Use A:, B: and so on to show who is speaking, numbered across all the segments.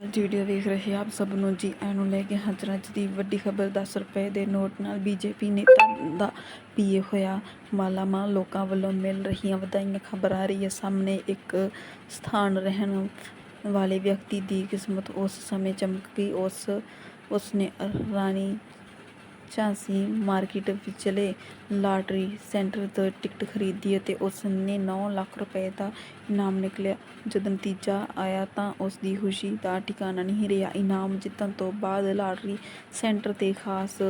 A: ਅੱਜ ਵੀਡੀਓ ਵੇਖ ਰਹੇ ਆਪ ਸਭ ਨੂੰ ਜੀ ਆਇਆਂ ਲੈ ਕੇ ਹਾਜ਼ਰ ਅੱਜ ਦੀ ਵੱਡੀ ਖਬਰ 10 ਰੁਪਏ ਦੇ ਨੋਟ ਨਾਲ ਬੀਜੇਪੀ ਨੇਤਾ ਦਾ ਪੀਏ ਹੋਇਆ ਮਾਲਾਮਾਲ ਲੋਕਾਂ ਵੱਲੋਂ ਮਿਲ ਰਹੀਆਂ ਵਧਾਈਆਂ। ਖਬਰ ਆ ਰਹੀ ਹੈ ਸਾਹਮਣੇ ਇੱਕ ਸਥਾਨ ਰਹਿਣ ਵਾਲੇ ਵਿਅਕਤੀ ਦੀ ਕਿਸਮਤ ਉਸ ਸਮੇਂ ਚਮਕ ਗਈ। ਉਸ ਨੇ ਰਾਣੀ ਝਾਂਸੀ ਮਾਰਕੀਟ ਵਿਚਲੇ ਲਾਟਰੀ ਸੈਂਟਰ ਤੋਂ ਟਿਕਟ ਖਰੀਦੀ ਅਤੇ ਉਸ ਨੇ 9 ਲੱਖ ਰੁਪਏ ਦਾ ਇਨਾਮ ਨਿਕਲਿਆ। ਜਦੋਂ ਨਤੀਜਾ ਆਇਆ ਤਾਂ ਉਸ ਦੀ ਖੁਸ਼ੀ ਦਾ ਠਿਕਾਣਾ ਨਹੀਂ ਰਿਹਾ। ਇਨਾਮ ਜਿੱਤਣ ਤੋਂ ਬਾਅਦ ਲਾਟਰੀ ਸੈਂਟਰ ਤੇ ਖਾਸ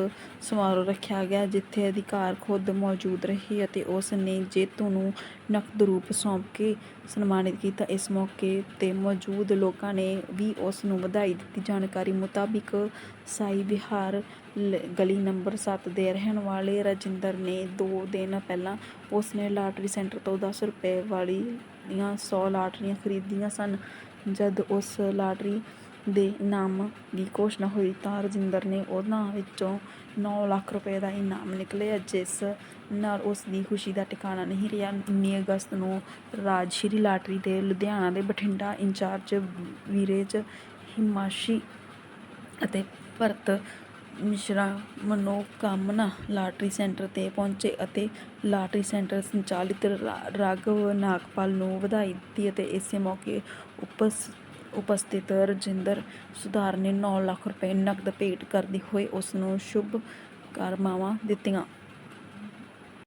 A: ਸਮਾਰੋਹ ਰੱਖਿਆ ਗਿਆ, ਜਿੱਥੇ ਅਧਿਕਾਰ ਖੁਦ ਮੌਜੂਦ ਰਹੇ ਅਤੇ ਉਸ ਨੇ ਜੇਤੂ ਨੂੰ ਨਕਦ ਰੂਪ ਸੌਂਪ ਕੇ ਸਨਮਾਨਿਤ ਕੀਤਾ। ਇਸ ਮੌਕੇ ਤੇ ਮੌਜੂਦ ਲੋਕਾਂ ਨੇ ਵੀ ਉਸ ਨੂੰ ਵਧਾਈ ਦਿੱਤੀ। ਜਾਣਕਾਰੀ ਮੁਤਾਬਿਕ, ਸਾਈ ਵਿਹਾਰ ਲ- ਗਲੀ ਨੰਬਰ 7 ਦੇ ਰਹਿਣ ਵਾਲੇ ਰਾਜਿੰਦਰ ਨੇ 2 ਦਿਨ ਪਹਿਲਾਂ ਉਸ ਨੇ ਲਾਟਰੀ ਸੈਂਟਰ ਤੋਂ 10 ਰੁਪਏ ਵਾਲੀ ਵਾਲੀਆਂ 100 ਲਾਟਰੀਆਂ ਖਰੀਦੀਆਂ ਸਨ। ਜਦ ਉਸ ਲਾਟਰੀ ਦੇ ਇਨਾਮ ਦੀ ਘੋਸ਼ਣਾ ਹੋਈ ਤਾਂ ਰਜਿੰਦਰ ਨੇ ਉਹਨਾਂ ਵਿੱਚੋਂ 9 ਲੱਖ ਰੁਪਏ ਦਾ ਇਨਾਮ ਨਿਕਲਿਆ, ਜਿਸ ਨਾਲ ਉਸ ਦੀ ਖੁਸ਼ੀ ਦਾ ਟਿਕਾਣਾ ਨਹੀਂ ਰਿਹਾ। 19 ਅਗਸਤ ਨੂੰ ਰਾਜਸ਼੍ਰੀ ਲਾਟਰੀ ਦੇ ਲੁਧਿਆਣਾ ਦੇ ਬਠਿੰਡਾ ਇੰਚਾਰਜ ਵੀਰੇਜ ਹਿਮਾਸ਼ੀ ਅਤੇ ਭਰਤ ਮਿਸ਼ਰਾ ਮਨੋਕਾਮਨਾ ਲਾਟਰੀ ਸੈਂਟਰ ਤੇ ਪਹੁੰਚੇ ਅਤੇ ਲਾਟਰੀ ਸੈਂਟਰ ਸੰਚਾਲਿਤ ਰਾ- ਰਾਘਵ ਨਾਗਪਾਲ ਨੂੰ ਵਧਾਈ ਦਿੱਤੀ ਅਤੇ ਇਸੇ ਮੌਕੇ ਉਪਸ, ਉਪਸਥਿਤ ਰਜਿੰਦਰ ਸੁਧਾਰ ਨੇ 9 ਲੱਖ ਰੁਪਏ ਨਕਦ ਭੇਟ ਕਰਦੇ ਹੋਏ ਉਸ ਨੂੰ ਸ਼ੁਭ ਕਾਮਨਾਵਾਂ ਦਿੱਤੀਆਂ।